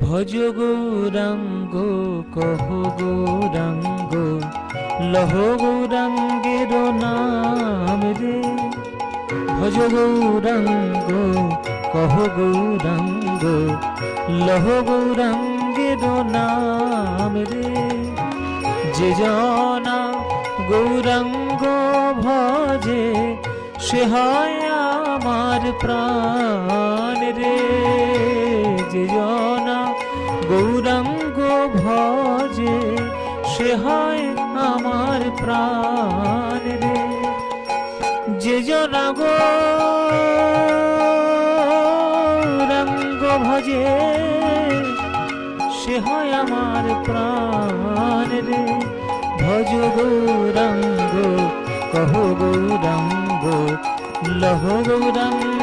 ভজ গৌরাঙ্গ, কহ গৌরাঙ্গ, লহ গৌরাঙ্গের নাম রে। ভজ গৌরাঙ্গ, কহ গৌরাঙ্গ, লহ গৌরাঙ্গের নাম রে। যে জনা গৌরাঙ্গ ভজে, সে হয় আমার প্রাণ। গৌরাঙ্গ ভজে, সে হয় আমার প্রাণ রে। যে জনা গৌরাঙ্গ ভজে, সে হয় আমার প্রাণ রে। ভজ গৌরাঙ্গ, কহ গৌরাঙ্গ, লহ গৌরাঙ্গের